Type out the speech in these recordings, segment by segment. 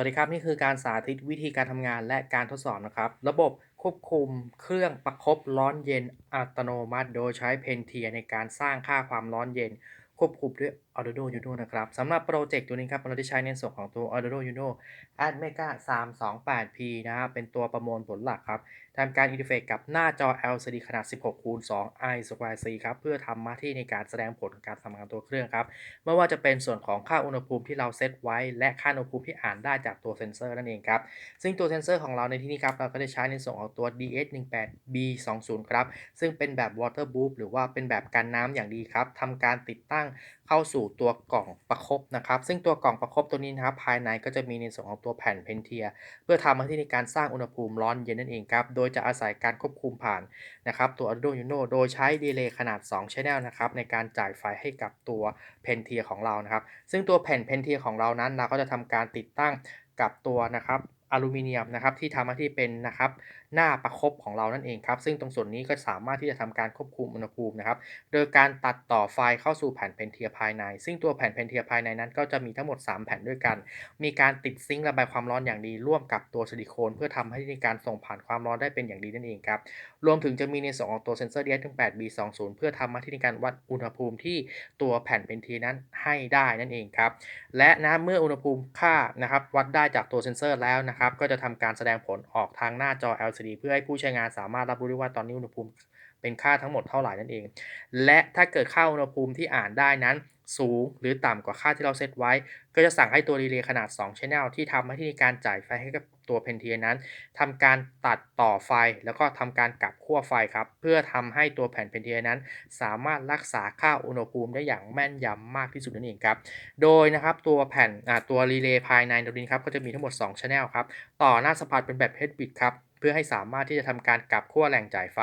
วัสดีครับ นี่คือการสาธิตวิธีการทำงานและการทดสอบนะครับ ระบบควบคุมเครื่องประคบร้อนเย็นอัตโนมัติ โดยใช้เพนเทียในการสร้างค่าความร้อนเย็น ควบคุมด้วย Arduino Uno นะครับสำหรับโปรเจกต์ตัวนี้ครับเราได้ใช้ในส่วนของตัว Arduino Uno Atmega 328P นะครับเป็นตัวประมวลผลหลักครับทำการอินเทอร์เฟซกับหน้าจอ LCD ขนาด 16คูณ2 i square c ครับเพื่อทำหน้าที่ในการแสดงผลการทำงานตัวเครื่องครับไม่ว่าจะเป็นส่วนของค่าอุณหภูมิที่เราเซตไว้ และค่าอุณหภูมิที่อ่านได้จากตัวเซนเซอร์นั่นเองครับซึ่งตัวเซนเซอร์ของเราในที่นี้ครับเราก็ได้ใช้ในส่วนของตัว DS18B20 ครับซึ่งเป็นแบบ water proof หรือว่าเป็นแบบกันน้ำอย่างดีครับทำการติดตั้ง เข้าสู่ตัวกล่องประคบนะครับ ซึ่งตัวกล่องประคบตัวนี้นะครับภายในก็จะมีในส่วนของตัวแผ่นเพนเทีย เพื่อทำหน้าที่ในการสร้างอุณหภูมิร้อนเย็นนั่นเองครับ โดยจะอาศัยการควบคุมผ่านนะครับตัว Arduino Uno โดยใช้ดีเลย์ขนาด 2 Channel นะครับในการจ่ายไฟให้กับตัวเพนเทียของเรานะครับ ซึ่งตัวแผ่นเพนเทียของเรานั้นเราก็จะทำการติดตั้งกับตัวนะครับ อลูมิเนียมนะครับที่ทำหน้าที่เป็นนะครับหน้าประคบของเรานั่นเองครับ ซึ่งตรงส่วนนี้ก็สามารถที่จะทำการควบคุมอุณหภูมินะครับ โดยการตัดต่อไฟเข้าสู่แผ่นเพนเทียภายใน ซึ่งตัวแผ่นเพนเทียภายในนั้น ก็จะมีทั้งหมด 3 แผ่นด้วยกัน มีการติดซิงค์ระบายความร้อนอย่างดี ร่วมกับตัวซิลิโคน เพื่อทำให้ในการส่งผ่านความร้อนได้เป็นอย่างดีนั่นเองครับรวมถึงจะมีในส่วนของตัวเซนเซอร์ DS18B20 เพื่อทำหน้าที่ในการวัดอุณหภูมิที่ตัวแผ่นเพนเทียนั้นให้ได้นั่นเองครับและนะเมื่ออุณหภูมิค่านะครับวัดได้จากตัวเซนเซอร์แล้วนะครับก็จะทำการแสดงผลออกทางหน้าจอ LCD เพื่อให้ผู้ใช้งานสามารถรับรู้ได้ว่าตอนนี้อุณหภูมิเป็นค่าทั้งหมดเท่าไหร่นั่นเอง และถ้าเกิดค่าอุณหภูมิที่อ่านได้นั้น สูงหรือต่ำกว่าค่าที่เราเซตไว้ ก็จะสั่งให้ตัวรีเลย์ขนาด 2 Channel ที่ทำหน้าที่ในการจ่ายไฟให้กับ ตัวเพนเทียนั้นทำการตัดต่อไฟแล้วก็ทำการกลับขั้วไฟครับ เพื่อทำให้ตัวแผ่นเพนเทียนั้น สามารถรักษาค่าอุณหภูมิได้อย่างแม่นยำมากที่สุดนั่นเองครับ โดยนะครับตัวแผ่นตัวรีเลย์ภายในตรงนี้ครับก็จะมีทั้งหมด2 Channel ครับ ต่อหน้าสะพานเป็นแบบ h ฮดบิ t ครับเพื่อให้สามารถที่จะทำการกลับขั้วแหล่งจ่ายไฟ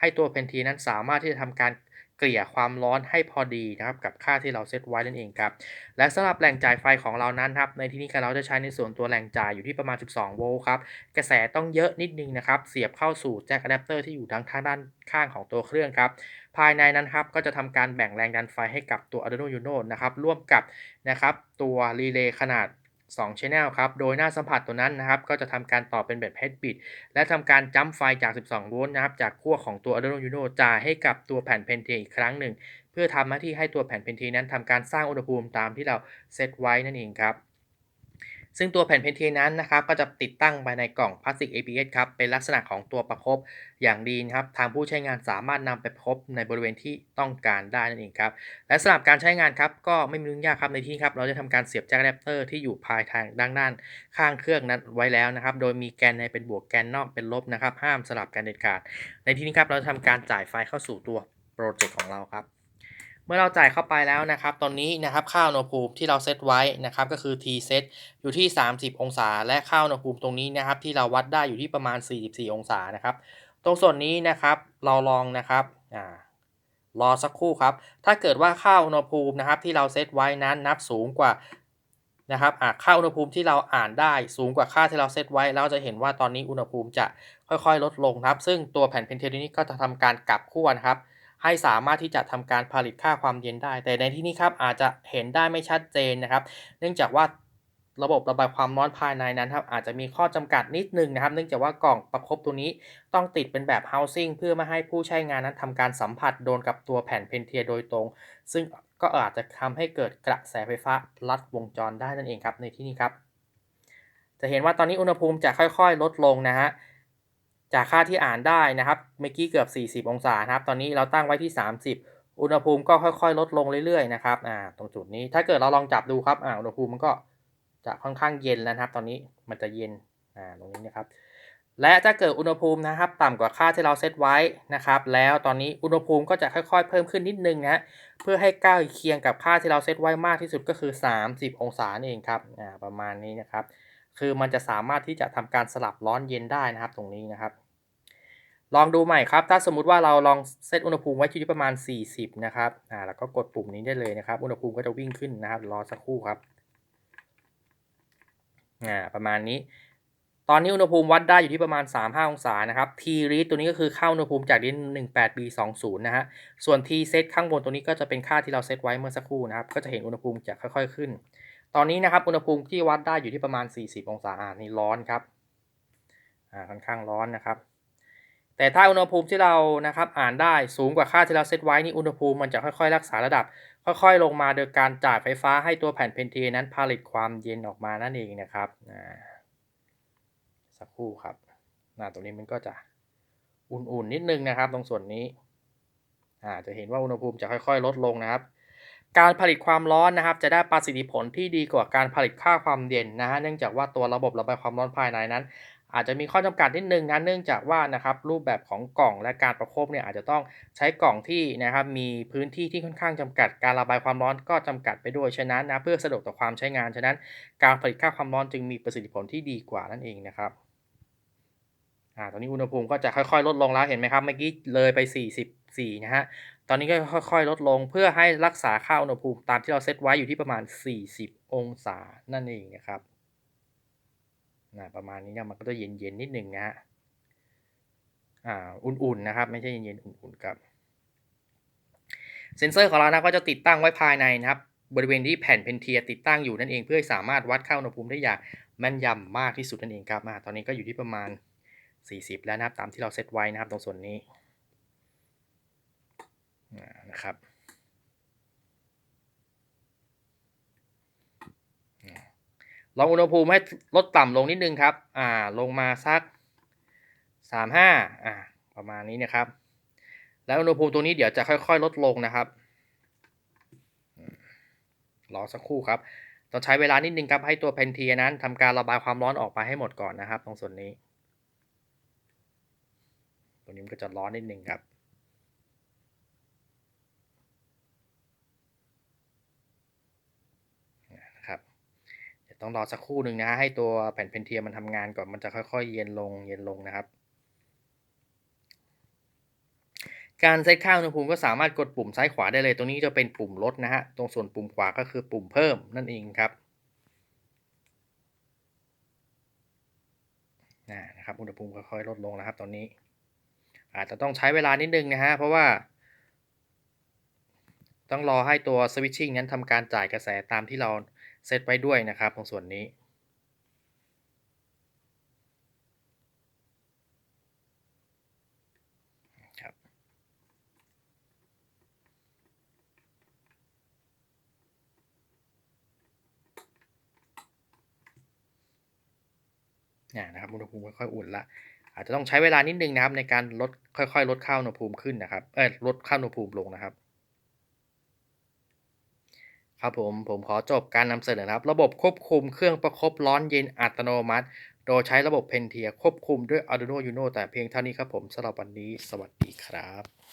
ให้ตัวเพนทีนั้นสามารถที่จะทำการ เกลี่ยความร้อนให้พอดีนะครับกับค่าที่เราเซตไว้นั่นเองครับและสำหรับแหล่งจ่ายไฟของเรานั้นครับในที่นี้เราจะใช้ในส่วนตัวแหล่งจ่ายอยู่ที่ประมาณ 12 โวลต์ครับกระแสต้องเยอะนิดนึงนะครับเสียบเข้าสู่แจ็คอะแดปเตอร์ที่อยู่ทางทางด้านข้างของตัวเครื่องครับภายในนั้นครับก็จะทำการแบ่งแรงดันไฟให้กับตัว Arduino Uno นะครับร่วมกับนะครับตัวรีเลย์ขนาด 2 Channel ครับ โดยหน้าสัมผัสตัวนั้นนะครับ ก็จะทำการต่อเป็นแบบ head bit และทำการจัมไฟจาก 12 โวลต์นะครับ จากขั้วของตัว Arduino Uno จ่ายให้กับตัวแผ่นเพนเทอีกครั้งหนึ่ง เพื่อทำหน้าที่ให้ตัวแผ่นเพนเทนั้นทำการสร้างอุณหภูมิตามที่เราเซตไว้นั่นเองครับ ซึ่งตัวแผ่นเพนทีนั้นนะครับก็จะติดตั้งไปในกล่องพลาสติก ABS ครับเป็นลักษณะของตัวประคบอย่างดีนะครับทางผู้ใช้งานสามารถนำไปพบในบริเวณที่ต้องการได้นั่นเองครับและสำหรับการใช้งานครับก็ไม่มียุ่งยากครับในที่ครับเราจะทำการเสียบแจ็คอะแดปเตอร์ที่อยู่ภายทางด้านด้าน ข้างเครื่องนั้นไว้แล้วนะครับโดยมีแกนในเป็นบวกแกนนอกเป็นลบนะครับห้ามสลับกันเด็ดขาด ในที่นี้ครับเราจะทำการจ่ายไฟเข้าสู่ตัวโปรเจกต์ของเราครับ เมื่อเราจ่ายเข้าไปแล้วนะครับ ตอนนี้นะครับค่าอุณหภูมิที่เราเซตไว้นะครับก็คือ T เซตอยู่ที่ 30 องศา และค่าอุณหภูมิตรงนี้นะครับ ที่เราวัดได้อยู่ที่ประมาณ 44 องศานะครับ ตรงส่วนนี้นะครับเราลองนะครับอ่ารอสักครู่ครับ ถ้าเกิดว่าค่าอุณหภูมินะครับ ที่เราเซตไว้นั้นนับสูงกว่านะครับอ่าค่าอุณหภูมิที่เราอ่านได้สูงกว่าค่าที่เราเซตไว้ เราจะเห็นว่าตอนนี้อุณหภูมิจะค่อยๆ ลดลงครับ ซึ่งตัวแผ่นเพนเทนนี้ก็จะทำการกลับขั้วนะครับ ให้สามารถที่จะทำการผลิตค่าความเย็นได้ แต่ในที่นี้ครับอาจจะเห็นได้ไม่ชัดเจนนะครับ เนื่องจากว่าระบบระบายความร้อนภายในนั้นครับอาจจะมีข้อจำกัดนิดนึงนะครับ เนื่องจากว่ากล่องประคบตัวนี้ต้องติดเป็นแบบ housing เพื่อไม่ให้ผู้ใช้งานนั้นทำการสัมผัสโดนกับตัวแผ่นเพนเทียโดยตรง ซึ่งก็อาจจะทำให้เกิดกระแสไฟฟ้าลัดวงจรได้นั่นเองครับในที่นี้ครับ จะเห็นว่าตอนนี้อุณหภูมิจะค่อยๆ ลดลงนะฮะ จากค่าที่อ่านได้นะครับเมื่อกี้เกือบ 40 องศาครับ ตอนนี้เราตั้งไว้ที่ 30 อุณหภูมิก็ค่อยๆ ลดลงเรื่อยๆนะครับอ่าตรงจุดนี้ถ้าเกิดเราลองจับดูครับอ่าอุณหภูมิมันก็จะค่อนข้างเย็นแล้วครับ ตอนนี้มันจะเย็นอ่าตรงนี้นะครับ และถ้าเกิดอุณหภูมินะครับ ต่ำกว่าค่าที่เราเซตไว้นะครับ แล้วตอนนี้อุณหภูมิก็จะค่อยๆ เพิ่มขึ้นนิดนึงนะเพื่อให้ใกล้เคียงกับค่าที่เราเซตไว้มากที่สุดก็คือ 30 องศาเองครับอ่าประมาณนี้นะครับ คือมันจะสามารถที่จะทำการสลับร้อนเย็นได้นะครับ ตรงนี้นะครับ ลองดูใหม่ครับ ถ้าสมมุติว่าเราลองเซตอุณหภูมิไว้ที่ประมาณ 40 นะครับ อ่า แล้วก็กดปุ่มนี้ได้เลยนะครับ อุณหภูมิก็จะวิ่งขึ้นนะครับ รอสักครู่ครับ อ่า ประมาณนี้ ตอนนี้อุณหภูมิวัดได้อยู่ที่ประมาณ 35 องศานะครับ T read ตัวนี้ก็คือเข้าอุณหภูมิจากดิน 18B20 นะฮะ ส่วน T set ข้างบนตัวนี้ก็จะเป็นค่าที่เราเซตไว้เมื่อสักครู่นะครับ ก็จะเห็นอุณหภูมิจะค่อย ๆ ขึ้น ตอนนี้นะครับ อุณหภูมิที่วัดได้อยู่ที่ประมาณ 40 องศา อ่า นี่ร้อนครับ อ่า ค่อนข้างร้อนนะครับ แต่ถ้าอุณหภูมิที่เรานะครับอ่านได้สูงกว่าค่าที่เราเซตไว้นี่อุณหภูมิมันจะค่อยๆ รักษาระดับ ค่อยๆ ลงมาโดยการจ่ายไฟฟ้าให้ตัวแผ่นเพนเทนั้นผลิตความเย็นออกมานั่นเองนะครับอ่าสักครู่ครับหน้าตรงนี้มันก็จะอุ่นๆนิดนึงนะครับ ตรงส่วนนี้อ่าจะเห็นว่าอุณหภูมิจะค่อยๆ ลดลงนะครับ การผลิตความร้อนนะครับ จะได้ประสิทธิผลที่ดีกว่าการผลิตค่าความเย็นนะฮะเนื่องจากว่าตัวระบบระบายความร้อนภายในนั้น อาจจะมีข้อจำกัดนิดนึงนะเนื่องจากว่านะครับรูปแบบของกล่องและการประคบเนี่ยอาจจะต้องใช้กล่องที่นะครับมีพื้นที่ที่ค่อนข้างจำกัด การระบายความร้อนก็จำกัดไปด้วยฉะนั้นนะเพื่อสะดวกต่อความใช้งานฉะนั้น การผลิตค่าความร้อนจึงมีประสิทธิผลที่ดีกว่านั่นเองนะครับอ่าตอนนี้อุณหภูมิก็จะค่อยๆ ลดลงแล้วเห็นไหมครับเมื่อกี้เลยไป 44 นะฮะตอนนี้ก็ค่อยๆ ลดลงเพื่อให้รักษาค่าอุณหภูมิตามที่เราเซตไว้อยู่ที่ประมาณ 40 องศานั่นเองนะครับ นะประมาณนี้เนี่ยมันก็จะเย็นๆนิดหนึ่งนะฮะอ่าอุ่นๆนะครับ ไม่ใช่เย็นๆอุ่นๆครับเซ็นเซอร์ของเรานะก็จะติดตั้งไว้ภายในนะครับ บริเวณที่แผ่นเพนเทียติดตั้งอยู่นั่นเองเพื่อสามารถวัดค่าอุณหภูมิได้อย่างแม่นยำมากที่สุดนั่นเองครับอ่าตอนนี้ก็อยู่ที่ประมาณ 40 แล้วนะครับตามที่เราเซตไว้นะครับตรงส่วนนี้นะครับ ลองอุณหภูมิให้ลดต่ำลงนิดนึงครับ อ่า ลงมาสัก 35 อ่า ประมาณนี้นะครับ แล้วอุณหภูมิตรงนี้เดี๋ยวจะค่อยๆ ลดลงนะครับ รอสักครู่ครับ ต้องใช้เวลานิดนึงครับ ให้ตัวเพนเทียนั้นทำการระบายความร้อนออกมาให้หมดก่อนนะครับ ตรงส่วนนี้ตรงนี้มันก็จะร้อนนิดนึงครับ เดี๋ยว ต้องรอสักครู่หนึ่งนะฮะให้ตัวแผ่นเพนเทียมันทำงานก่อนมันจะค่อยๆ เย็นลงเย็นลงนะครับ การเซตค่าอุณหภูมิก็สามารถกดปุ่มซ้ายขวาได้เลย ตรงนี้จะเป็นปุ่มลดนะฮะตรงส่วนปุ่มขวาก็คือปุ่มเพิ่มนั่นเองครับนะครับอุณหภูมิค่อยๆลดลงนะครับ ตอนนี้อาจจะต้องใช้เวลานิดนึงนะฮะเพราะว่าต้องรอให้ตัวสวิตชิ่งนั้นทำการจ่ายกระแสตามที่เรา เซตไว้ด้วยนะครับตรงส่วนนี้ครับเนี่ยนะครับอุณหภูมิค่อยๆอุ่นละอาจจะต้องใช้เวลานิดนึงนะครับในการลดค่อยๆ ลดค่าอุณหภูมิขึ้นนะครับเออลดค่าอุณหภูมิลงนะครับ ครับผม ผมขอจบการนำเสนอครับ ระบบควบคุมเครื่องประคบร้อนเย็นอัตโนมัติ โดยใช้ระบบเพนเทียควบคุมด้วย Arduino Uno แต่เพียงเท่านี้ครับผมสำหรับวันนี้ สวัสดีครับ